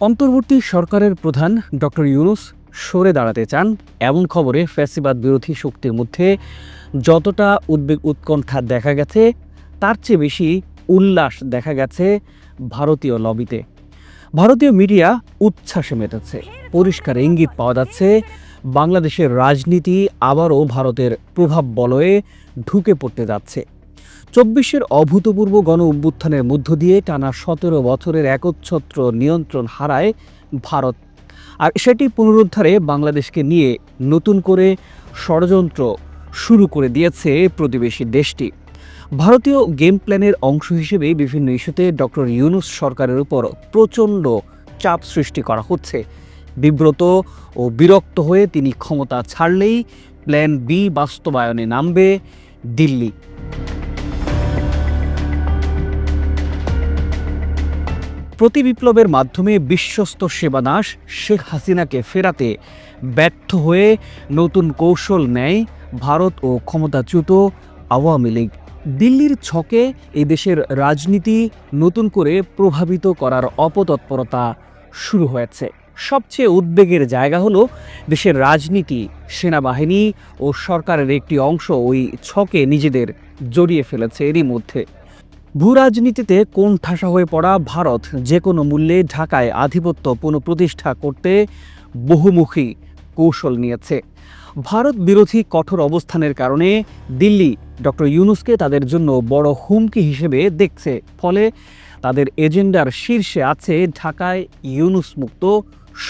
অন্তর্বর্তী সরকারের প্রধান ডক্টর ইউনুস সরে দাঁড়াতে চান। এমন খবরে ফ্যাসিবাদ বিরোধী শক্তির মধ্যে যতটা উদ্বেগ উৎকণ্ঠা দেখা গেছে, তার চেয়ে বেশি উল্লাস দেখা গেছে ভারতীয় লবিতে। ভারতীয় মিডিয়া উচ্ছ্বাসে মেতেছে। পরিষ্কার ইঙ্গিত পাওয়া যাচ্ছে, বাংলাদেশের রাজনীতি আবারও ভারতের প্রভাব বলয়ে ঢুকে পড়তে যাচ্ছে। চব্বিশের অভূতপূর্ব গণ অভ্যুত্থানের মধ্য দিয়ে টানা সতেরো বছরের একচ্ছত্র নিয়ন্ত্রণ হারায় ভারত। আর সেটি পুনরুদ্ধারে বাংলাদেশকে নিয়ে নতুন করে ষড়যন্ত্র শুরু করে দিয়েছে প্রতিবেশী দেশটি। ভারতীয় গেম প্ল্যানের অংশ হিসেবে বিভিন্ন ইস্যুতে ডক্টর ইউনুস সরকারের উপর প্রচণ্ড চাপ সৃষ্টি করা হচ্ছে। বিব্রত ও বিরক্ত হয়ে তিনি ক্ষমতা ছাড়লেই প্ল্যান বি বাস্তবায়নে নামবে দিল্লি। প্রতি বিপ্লবের মাধ্যমে বিশ্বস্ত সেবাদাস শেখ হাসিনাকে ফেরাতে ব্যর্থ হয়ে নতুন কৌশল নেয় ভারত ও ক্ষমতাচ্যুত আওয়ামী লীগ। দিল্লির ছকে এই দেশের রাজনীতি নতুন করে প্রভাবিত করার অপতৎপরতা শুরু হয়েছে। সবচেয়ে উদ্বেগের জায়গা হলো দেশের রাজনীতি, সেনাবাহিনী ও সরকারের একটি অংশ ওই ছকে নিজেদের জড়িয়ে ফেলেছে। এরই মধ্যে ভূরাজনীতিতে কোন ঠাসা হয়ে পড়া ভারত যে কোনো মূল্যে ঢাকায় আধিপত্য পুনঃপ্রতিষ্ঠা করতে বহুমুখী কৌশল নিয়েছে। ভারত বিরোধী কঠোর অবস্থানের কারণে দিল্লি ডক্টর ইউনুসকে তাদের জন্য বড় হুমকি হিসেবে দেখছে। ফলে তাদের এজেন্ডার শীর্ষে আছে ঢাকায় ইউনুস মুক্ত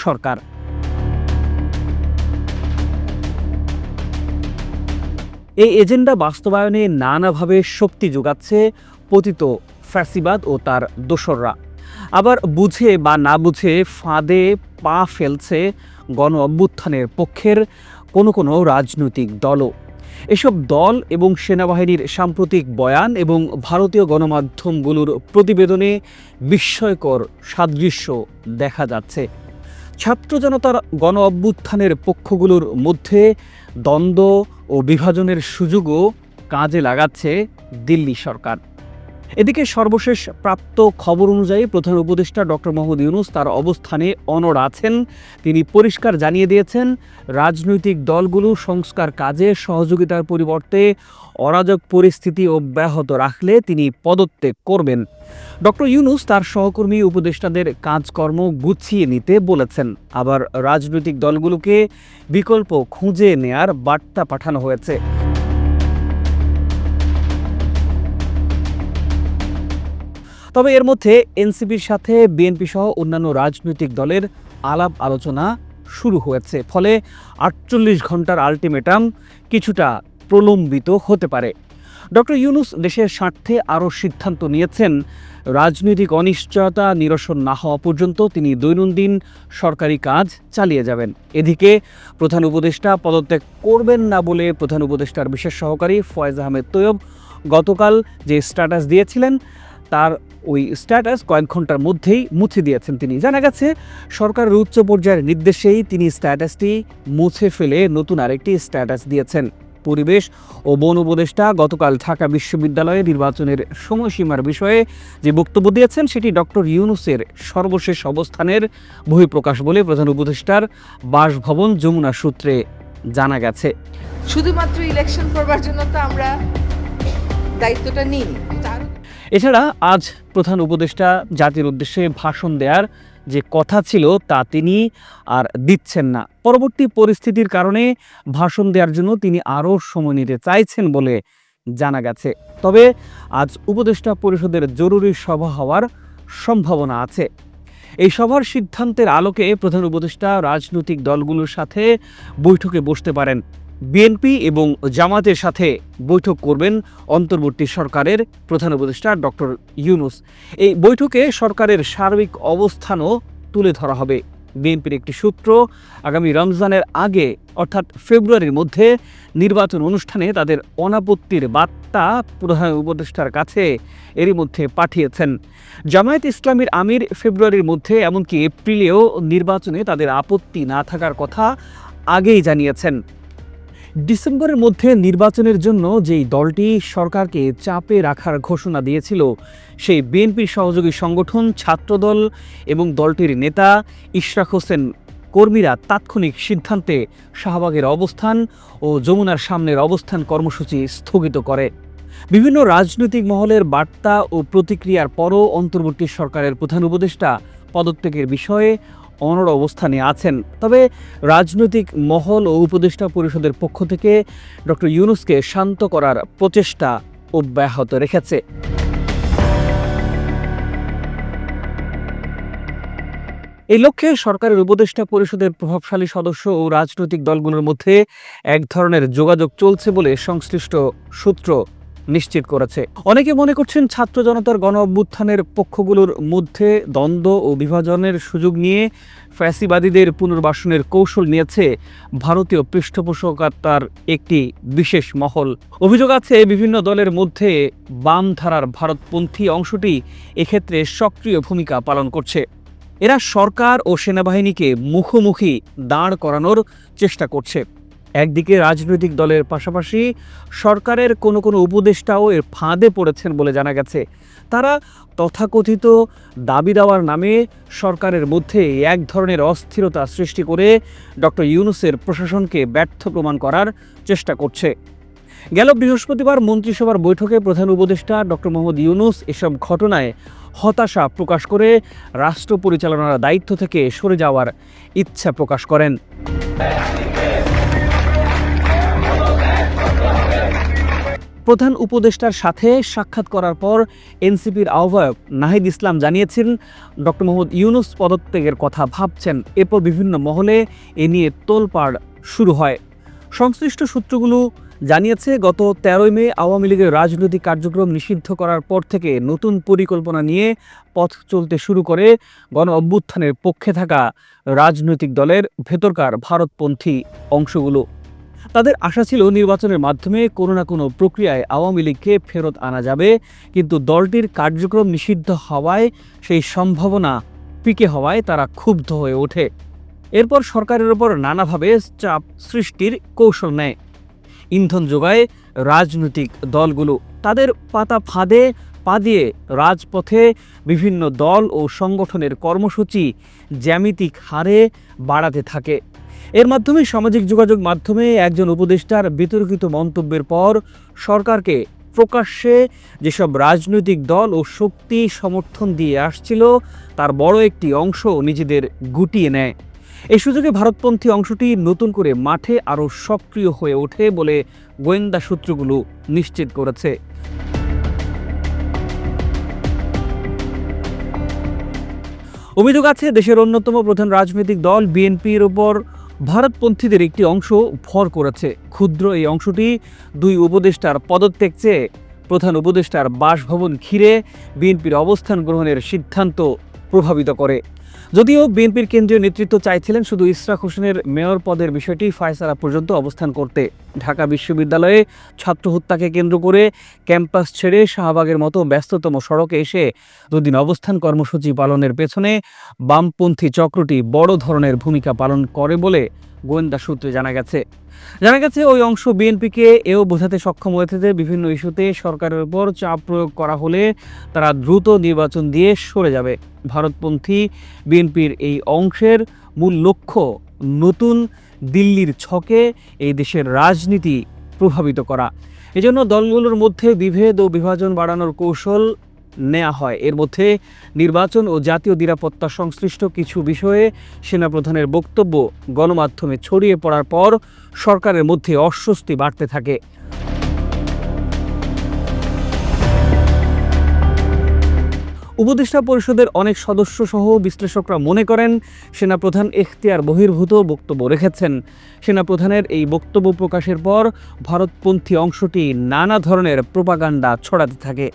সরকার। এই এজেন্ডা বাস্তবায়নে নানাভাবে শক্তি যোগাচ্ছে পতিত ফ্যাসিবাদ ও তার দোসররা। আবার বুঝে বা না বুঝে ফাঁদে পা ফেলছে গণ অভ্যুত্থানের পক্ষের কোনো কোনো রাজনৈতিক দলও। এসব দল এবং সেনাবাহিনীর সাম্প্রতিক বয়ান এবং ভারতীয় গণমাধ্যমগুলোর প্রতিবেদনে বিস্ময়কর সাদৃশ্য দেখা যাচ্ছে। ছাত্র জনতার গণ অভ্যুত্থানের পক্ষগুলোর মধ্যে দ্বন্দ্ব ও বিভাজনের সুযোগও কাজে লাগাচ্ছে দিল্লি সরকার। এদিকে সর্বশেষ প্রাপ্ত খবর অনুযায়ী প্রধান উপদেষ্টা ডক্টর মোহাম্মদ ইউনুস তার অবস্থানে অনড় আছেন। তিনি পরিষ্কার জানিয়ে দিয়েছেন, রাজনৈতিক দলগুলো সংস্কার কাজে সহযোগিতার পরিবর্তে অরাজক পরিস্থিতি অব্যাহত রাখলে তিনি পদত্যাগ করবেন। ডক্টর ইউনুস তার সহকর্মী উপদেষ্টাদের কাজকর্ম গুছিয়ে নিতে বলেছেন। আবার রাজনৈতিক দলগুলোকে বিকল্প খুঁজে নেয়ার বার্তা পাঠানো হয়েছে। তবে এর মধ্যে এনসিপির সাথে বিএনপি সহ অন্যান্য রাজনৈতিক দলের আলাপ আলোচনা শুরু হয়েছে। ফলে আটচল্লিশ ঘণ্টার আলটিমেটাম কিছুটা প্রলম্বিত হতে পারে। ডক্টর ইউনুস দেশের স্বার্থে আরও সিদ্ধান্ত নিয়েছেন। রাজনৈতিক অনিশ্চয়তা, নিরসন না হওয়া পর্যন্ত তিনি দৈনন্দিন সরকারি কাজ চালিয়ে যাবেন। এদিকে প্রধান উপদেষ্টা পদত্যাগ করবেন না বলে প্রধান উপদেষ্টার বিশেষ সহকারী ফয়েজ আহমেদ তৈয়ব গতকাল যে স্ট্যাটাস দিয়েছিলেন তার ওই স্ট্যাটাস কয়েক ঘণ্টার মধ্যেই মুছে দিয়েছেন তিনি। জানা গেছে, সরকারের উচ্চ পর্যায়ের নির্দেশেই তিনি স্ট্যাটাসটি মুছে ফেলে নতুন আরেকটি স্ট্যাটাস দিয়েছেন। পরিবেশ ও বন উপদেষ্টা গতকাল ঢাকা বিশ্ববিদ্যালয়ে নির্বাচনের সময়সীমার বিষয়ে যে বক্তব্য দিয়েছেন, সেটি ডক্টর ইউনুসের সর্বশেষ অবস্থানের বহিঃপ্রকাশ বলে প্রধান উপদেষ্টার বাসভবন যমুনা সূত্রে জানা গেছে। শুধুমাত্র ইলেকশন করবার জন্য তো আমরা দায়িত্বটা নিই। এছাড়া আজ প্রধান উপদেষ্টা জাতির উদ্দেশ্যে ভাষণ দেওয়ার যে কথা ছিল তা তিনি আর দিচ্ছেন না। পরবর্তী পরিস্থিতির কারণে ভাষণ দেওয়ার জন্য তিনি আরও সময় নিতে চাইছেন বলে জানা গেছে। তবে আজ উপদেষ্টা পরিষদের জরুরি সভা হওয়ার সম্ভাবনা আছে। এই সভার সিদ্ধান্তের আলোকে প্রধান উপদেষ্টা রাজনৈতিক দলগুলোর সাথে বৈঠকে বসতে পারেন। বিএনপি এবং জামাতের সাথে বৈঠক করবেন অন্তর্বর্তী সরকারের প্রধান উপদেষ্টা ডক্টর ইউনুস। এই বৈঠকে সরকারের সার্বিক অবস্থানও তুলে ধরা হবে। বিএনপির একটি সূত্র, আগামী রমজানের আগে, অর্থাৎ ফেব্রুয়ারির মধ্যে, নির্বাচন অনুষ্ঠানে তাদের অনাপত্তির বার্তা প্রধান উপদেষ্টার কাছে এরই মধ্যে পাঠিয়েছেন। জামায়াত ইসলামীর আমির ফেব্রুয়ারির মধ্যে, এমনকি এপ্রিলেও নির্বাচনে তাদের আপত্তি না থাকার কথা আগেই জানিয়েছেন। ডিসেম্বরের মধ্যে নির্বাচনের জন্য যেই দলটি সরকারকে চাপে রাখার ঘোষণা দিয়েছিল, সেই বিএনপির সহযোগী সংগঠন, ছাত্রদল এবং দলটির নেতা ইশরাক হোসেন কর্মীরা তাৎক্ষণিক সিদ্ধান্তে শাহবাগের অবস্থান ও যমুনার সামনের অবস্থান কর্মসূচি স্থগিত করে। বিভিন্ন রাজনৈতিক মহলের বার্তা ও প্রতিক্রিয়ার পরও অন্তর্বর্তী সরকারের প্রধান উপদেষ্টা পদত্যাগের বিষয়ে অনড় অবস্থানে আছেন। তবে রাজনৈতিক মহল ও উপদেষ্টা পরিষদের পক্ষ থেকে ডক্টর ইউনুসকে শান্ত করার প্রচেষ্টা অব্যাহত রেখেছে। এই লক্ষ্যে সরকারের উপদেষ্টা পরিষদের প্রভাবশালী সদস্য ও রাজনৈতিক দলগুলোর মধ্যে এক ধরনের যোগাযোগ চলছে বলে সংশ্লিষ্ট সূত্র নিশ্চিত করেছে। অনেকে মনে করছেন ছাত্র জনতার গণ অভ্যুত্থানের পক্ষগুলোর মধ্যে দ্বন্দ্ব ও বিভাজনের সুযোগ নিয়ে ফ্যাসিবাদীদের পুনর্বাসনের কৌশল নিয়েছে ভারতীয় পৃষ্ঠপোষকতার একটি বিশেষ মহল। অভিযোগ আছে, বিভিন্ন দলের মধ্যে বাম ধারার ভারতপন্থী অংশটি এক্ষেত্রে সক্রিয় ভূমিকা পালন করছে। এরা সরকার ও সেনাবাহিনীকে মুখোমুখি দাঁড় করানোর চেষ্টা করছে। একদিকে রাজনৈতিক দলের পাশাপাশি সরকারের কোনো কোনো উপদেষ্টাও এর ফাঁদে পড়েছেন বলে জানা গেছে। তারা তথাকথিত দাবি দেওয়ার নামে সরকারের মধ্যে এক ধরনের অস্থিরতা সৃষ্টি করে ডক্টর ইউনুসের প্রশাসনকে ব্যর্থ প্রমাণ করার চেষ্টা করছে। গেল বৃহস্পতিবার মন্ত্রিসভার বৈঠকে প্রধান উপদেষ্টা ডক্টর মোহাম্মদ ইউনুস এসব ঘটনায় হতাশা প্রকাশ করে রাষ্ট্র পরিচালনার দায়িত্ব থেকে সরে যাওয়ার ইচ্ছা প্রকাশ করেন। প্রধান উপদেষ্টার সাথে সাক্ষাৎ করার পর এনসিপির আহ্বায়ক নাহিদ ইসলাম জানিয়েছেন, ডক্টর মোহাম্মদ ইউনুস পদত্যাগের কথা ভাবছেন। এরপর বিভিন্ন মহলে এ নিয়ে তোলপাড় শুরু হয়। সংশ্লিষ্ট সূত্রগুলো জানিয়েছে, গত তেরোই মে আওয়ামী লীগের রাজনৈতিক কার্যক্রম নিষিদ্ধ করার পর থেকে নতুন পরিকল্পনা নিয়ে পথ চলতে শুরু করে গণ অভ্যুত্থানের পক্ষে থাকা রাজনৈতিক দলের ভেতরকার ভারতপন্থী অংশগুলো। তাদের আশা ছিল নির্বাচনের মাধ্যমে কোনো না কোনো প্রক্রিয়ায় আওয়ামী লীগকে ফেরত আনা যাবে, কিন্তু দলটির কার্যক্রম নিষিদ্ধ হওয়ায়, সেই সম্ভাবনা পিকে হওয়ায় তারা ক্ষুব্ধ হয়ে ওঠে। এরপর সরকারের ওপর নানাভাবে চাপ সৃষ্টির কৌশল নেয়। ইন্ধন যোগায় রাজনৈতিক দলগুলো তাদের পাতা ফাঁদে, পা দিয়ে রাজপথে বিভিন্ন দল ও সংগঠনের কর্মসূচি জ্যামিতিক হারে বাড়াতে থাকে। এর মাধ্যমে সামাজিক যোগাযোগ মাধ্যমে একজন উপদেষ্টার বিতর্কিত মন্তব্যের পর সরকারকে প্রকাশ্যে যেসব রাজনৈতিক দল ও শক্তি সমর্থন দিয়ে আসছিল, তার বড় একটি অংশ নিজেদের গুটিয়ে নেয়। এই সুযোগে ভারতপন্থী অংশটি নতুন করে মাঠে আরও সক্রিয় হয়ে ওঠে বলে গোয়েন্দা সূত্রগুলো নিশ্চিত করেছে। অভিযোগ আছে, দেশের অন্যতম প্রধান রাজনৈতিক দল বিএনপির ওপর ভারতপন্থীদের একটি অংশ ভর করেছে। ক্ষুদ্র এই অংশটি দুই উপদেষ্টার পদত্যাগ চেয়ে প্রধান উপদেষ্টার বাসভবন ঘিরে বিএনপির অবস্থান গ্রহণের সিদ্ধান্ত প্রভাবিত করে। যদিও বিএনপির কেন্দ্রীয় নেতৃত্ব চাইছিলেন শুধু ইসরাক হোসেনের মেয়র পদের বিষয়টি ফায়সারা পর্যন্ত অবস্থান করতে। ঢাকা বিশ্ববিদ্যালয়ে ছাত্র হত্যাকে কেন্দ্র করে ক্যাম্পাস ছেড়ে শাহবাগের মতো ব্যস্ততম সড়কে এসে দুদিন অবস্থান কর্মসূচি পালনের পেছনে বামপন্থী চক্রটি বড় ধরনের ভূমিকা পালন করে বলে গোয়েন্দা সূত্রে জানা গেছে। জানা গেছে, ওই অংশ বিএনপিকে এও বোঝাতে সক্ষম হয়েছে যে বিভিন্ন ইস্যুতে সরকারের উপর চাপ প্রয়োগ করা হলে তারা দ্রুত নির্বাচন দিয়ে সরে যাবে। ভারতপন্থী বিএনপির এই অংশের মূল লক্ষ্য নতুন দিল্লির ছকে এই দেশের রাজনীতি প্রভাবিত করা। এজন্য দলগুলোর মধ্যে বিভেদ ও বিভাজন বাড়ানোর কৌশল নেওয়া হয়। এর মধ্যে নির্বাচন ও জাতীয় নিরাপত্তা সংশ্লিষ্ট কিছু বিষয়ে সেনাপ্রধানের বক্তব্য গণমাধ্যমে ছড়িয়ে পড়ার পর সরকারের মধ্যে অস্বস্তি বাড়তে থাকে। উপদেষ্টা পরিষদের অনেক সদস্য সহ বিশ্লেষকরা মনে করেন, সেনাপ্রধান এখতিয়ার বহির্ভূত বক্তব্য রেখেছেন। সেনাপ্রধানের এই বক্তব্য প্রকাশের পর ভারতপন্থী অংশটি নানা ধরনের প্রোপাগান্ডা ছড়াতে থাকে।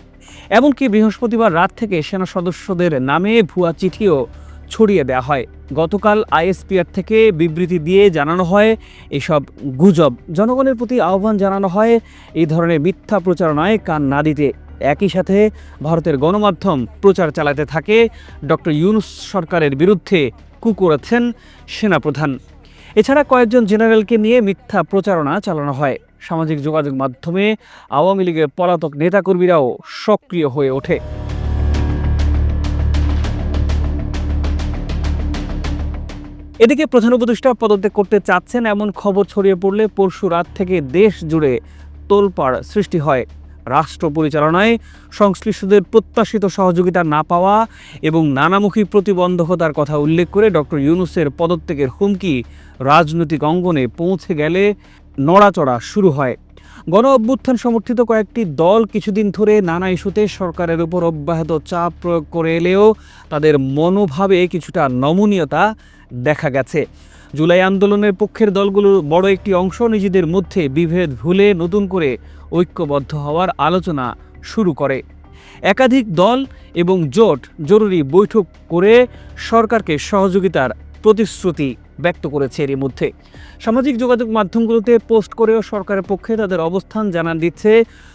এমনকি বৃহস্পতিবার রাত থেকে সেনা সদস্যদের নামে ভুয়া চিঠিও ছড়িয়ে দেওয়া হয়। গতকাল আইএসপিআর থেকে বিবৃতি দিয়ে জানানো হয়, এসব গুজব। জনগণের প্রতি আহ্বান জানানো হয়, এই ধরনের মিথ্যা প্রচারণায় কান না দিতে। একই সাথে ভারতের গণমাধ্যম প্রচার চালাতে থাকে। ডক্টর ইউনুস সরকারের বিরুদ্ধে কু করেছেন সেনাপ্রধান। এছাড়া কয়েকজন জেনারেলকে নিয়ে মিথ্যা প্রচারণা চালানো হয়। সামাজিক যোগাযোগ মাধ্যমে আওয়ামী লীগের পলাতক নেতাকর্মীরাও সক্রিয় হয়ে ওঠে। এদিকে প্রধান উপদেষ্টা পদত্যাগ করতে চাচ্ছেন এমন খবর ছড়িয়ে পড়লে পরশু রাত থেকে দেশ জুড়ে তোলপাড় সৃষ্টি হয়। রাষ্ট্র পরিচালনায় সংশ্লিষ্টদের প্রত্যাশিত সহযোগিতা না পাওয়া এবং নানামুখী প্রতিবন্ধকতার কথা উল্লেখ করে ডক্টর ইউনুসের পদত্যাগের হুমকি রাজনৈতিক অঙ্গনে পৌঁছে গেলে নড়াচড়া শুরু হয়। গণ অভ্যুত্থান সমর্থিত কয়েকটি দল কিছুদিন ধরে নানা ইস্যুতে সরকারের উপর অব্যাহত চাপ প্রয়োগ করে এলেও তাদের মনোভাবে কিছুটা নমনীয়তা দেখা গেছে। জুলাই আন্দোলনের পক্ষের দলগুলোর বড় একটি অংশ নিজেদের মধ্যে বিভেদ ভুলে নতুন করে ঐক্যবদ্ধ হওয়ার আলোচনা শুরু করে। একাধিক দল এবং জোট জরুরি বৈঠক করে সরকারকে সহযোগিতার প্রতিশ্রুতি ব্যক্ত করেছে এরই মধ্যে। সামাজিক যোগাযোগ মাধ্যমগুলোতে পোস্ট করেও সরকারের পক্ষে তাদের অবস্থান জানান দিচ্ছে।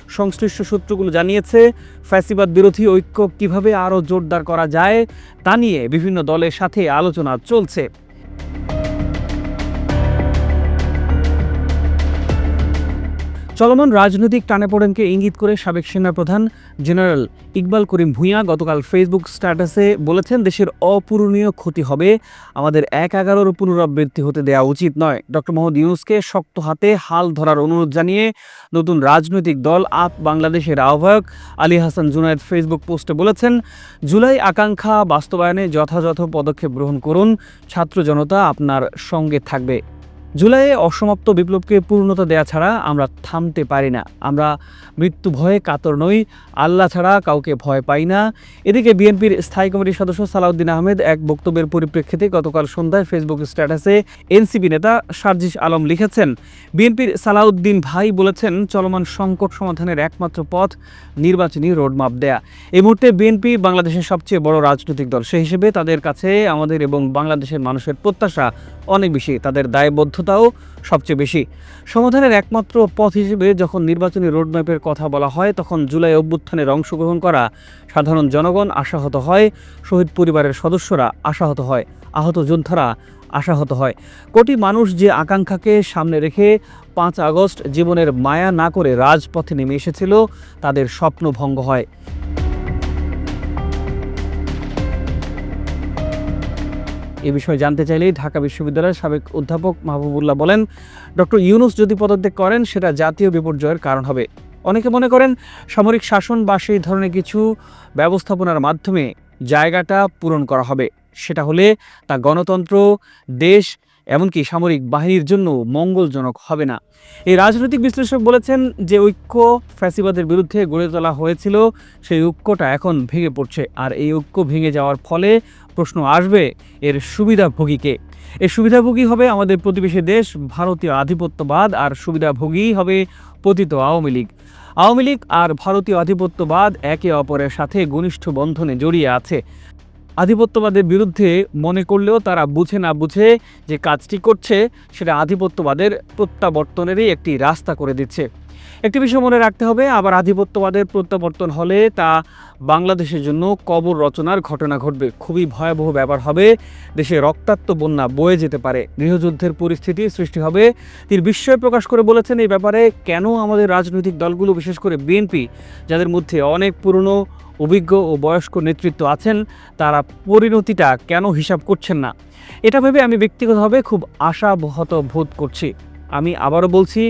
সংশ্লিষ্ট সূত্রগুলো জানিয়েছে, ফ্যাসিবাদ বিরোধী ঐক্য কীভাবে আরও জোরদার করা যায় তা নিয়ে বিভিন্ন দলের সাথে আলোচনা চলছে। চলমান রাজনৈতিক টানাপোড়েনকে ইঙ্গিত করে সাবেক সেনাপ্রধান জেনারেল ইকবাল করিম ভূঁইয়া গতকাল ফেসবুক স্ট্যাটাসে বলেছেন, দেশের অপূরণীয় ক্ষতি হবে। আমাদের এক এগারোর পুনরাবৃত্তি হতে দেওয়া উচিত নয়। ডক্টর মোহাম্মদ ইউনুসকে শক্ত হাতে হাল ধরার অনুরোধ জানিয়ে নতুন রাজনৈতিক দল আপ বাংলাদেশের আহ্বায়ক আলী হাসান জুনায়েদ ফেসবুক পোস্টে বলেছেন, জুলাই আকাঙ্ক্ষা বাস্তবায়নে যথাযথ পদক্ষেপ গ্রহণ করুন। ছাত্র জনতা আপনার সঙ্গে থাকবে। জুলাইয়ে অসমাপ্ত বিপ্লবকে পূর্ণতা দেয়া ছাড়া আমরা থামতে পারি না। আমরা মৃত্যু ভয়ে কাতর নই, আল্লাহ ছাড়া কাউকে ভয় পাই না। এদিকে বিএনপির স্থায়ী কমিটির সদস্য সালাউদ্দিন আহমেদ এক বক্তব্যের পরিপ্রেক্ষিতে গতকাল সন্ধ্যায় ফেসবুক স্ট্যাটাসে এনসিপি নেতা সার্জিস আলম লিখেছেন, বিএনপির সালাউদ্দিন ভাই বলেছেন, চলমান সংকট সমাধানের একমাত্র পথ নির্বাচনী রোডম্যাপ দেয়া। এই মুহূর্তে বিএনপি বাংলাদেশের সবচেয়ে বড় রাজনৈতিক দল। সে হিসেবে তাদের কাছে আমাদের এবং বাংলাদেশের মানুষের প্রত্যাশা অনেক বেশি, তাদের দায়বদ্ধতাও সবচেয়ে বেশি। সমাধানের একমাত্র পথ হিসেবে যখন নির্বাচনী রোডম্যাপের কথা বলা হয়, তখন জুলাই অভ্যুত্থানের অংশগ্রহণ করা সাধারণ জনগণ আশাহত হয়, শহীদ পরিবারের সদস্যরা আশাহত হয়, আহত যোদ্ধারা আশাহত হয়। কোটি মানুষ যে আকাঙ্ক্ষাকে সামনে রেখে পাঁচ আগস্ট জীবনের মায়া না করে রাজপথে নেমে এসেছিল, তাদের স্বপ্ন ভঙ্গ হয়। এ বিষয়ে জানতে চাইলেই ঢাকা বিশ্ববিদ্যালয়ের সাবেক অধ্যাপক মাহবুবুল্লাহ বলেন, ডক্টর ইউনুস যদি পদত্যাগ করেন, সেটা জাতীয় বিপর্যয়ের কারণ হবে। অনেকে মনে করেন সামরিক শাসন বা সেই ধরনের কিছু ব্যবস্থাপনার মাধ্যমে জায়গাটা পূরণ করা হবে। সেটা হলে তা গণতন্ত্র, দেশ এমনকি সামরিক বাহিনীর জন্য মঙ্গলজনক হবে না। এই রাজনৈতিক বিশ্লেষক বলেছেন যে ঐক্য ফ্যাসিবাদের বিরুদ্ধে গড়ে তোলা হয়েছিল, সেই ঐক্যটা এখন ভেঙে পড়ছে। আর এই ঐক্য ভেঙে যাওয়ার ফলে প্রশ্ন আসবে এর সুবিধাভোগীকে। এর সুবিধাভোগী হবে আমাদের প্রতিবেশী দেশ, ভারতীয় আধিপত্যবাদ, আর সুবিধাভোগী হবে পতিত আওয়ামী লীগ। আওয়ামী লীগ আর ভারতীয় আধিপত্যবাদ একে অপরের সাথে ঘনিষ্ঠ বন্ধনে জড়িয়ে আছে। আধিপত্যবাদের বিরুদ্ধে মনে করলেও তারা বুঝে না বুঝে যে কাজটি করছে, সেটা আধিপত্যবাদের প্রত্যাবর্তনেরই একটি রাস্তা করে দিচ্ছে। একটি বিষয় মনে রাখতে হবে, আবার আধিপত্যবাদের প্রত্যাবর্তন হলে তা বাংলাদেশের জন্য কবর রচনার ঘটনা ঘটবে। খুবই ভয়াবহ ব্যাপার হবে, দেশে রক্তাক্ত বন্যা বয়ে যেতে পারে। গৃহযুদ্ধের পরিস্থিতি সৃষ্টি হবে। তিনি বিস্ময় প্রকাশ করে বলেছেন এই ব্যাপারে, কেন আমাদের রাজনৈতিক দলগুলো, বিশেষ করে বিএনপি, যাদের মধ্যে অনেক পুরনো অভিজ্ঞ ও বয়স্ক নেতৃত্ব আছেন, তারা পরিণতিটা কেন হিসাব করছেন না? এটা ভেবে আমি ব্যক্তিগতভাবে খুব আশাবহত বোধ করছি। আমি আবারও বলছি,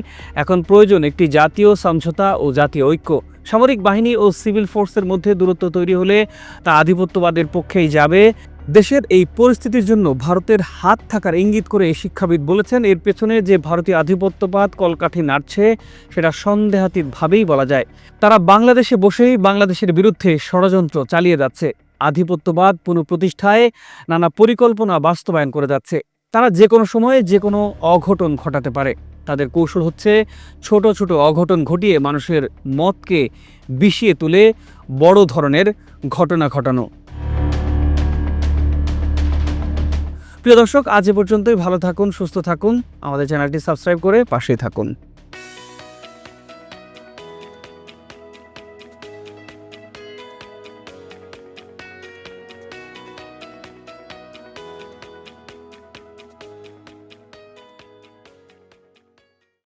এখন প্রয়োজন একটি জাতীয় সমঝোতা ও জাতীয় ঐক্য। সামরিক বাহিনী ও সিভিল ফোর্সের মধ্যে দূরত্ব তৈরি হলে তা আধিপত্যবাদের পক্ষেই যাবে। দেশের এই পরিস্থিতির জন্য ভারতের হাত থাকার ইঙ্গিত করে শিক্ষাবিদ বলেছেন, এর পেছনে যে ভারতীয় আধিপত্যবাদ কলকাঠি নাড়ছে, সেটা সন্দেহাতীতভাবেই বলা যায়। তারা বাংলাদেশে বসেই বাংলাদেশের বিরুদ্ধে ষড়যন্ত্র চালিয়ে যাচ্ছে। আধিপত্যবাদ পুনঃপ্রতিষ্ঠায় নানা পরিকল্পনা বাস্তবায়ন করে যাচ্ছে। তারা যে কোনো সময়ে যে কোনো অঘটন ঘটাতে পারে। তাদের কৌশল হচ্ছে ছোট ছোট অঘটন ঘটিয়ে মানুষের মতকে বিষিয়ে তুলে বড় ধরনের ঘটনা ঘটানো। প্রিয় দর্শক, আজ এ পর্যন্তই। ভালো থাকুন, সুস্থ থাকুন। আমাদের চ্যানেলটি সাবস্ক্রাইব করে পাশেই থাকুন।